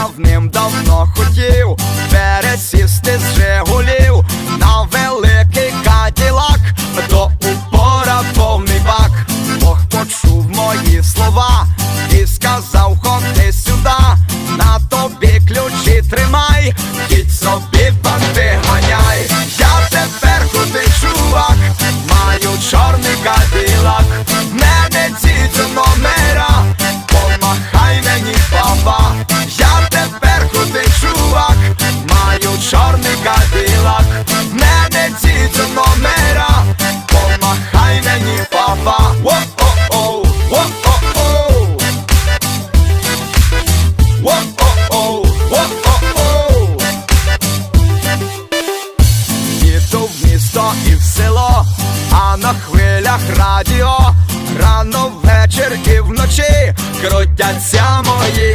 давним-давно хотів пересісти з Жигулів на великий каділак, до упора повний бак, Бог почув мої слова і сказав, ходи сюди, на тобі ключі тримай, їдь собі банди ганяй, я тепер куди чувак, маю чорний каділак. місто і в село, а на хвилях радіо, рано ввечір і вночі крутяться мої.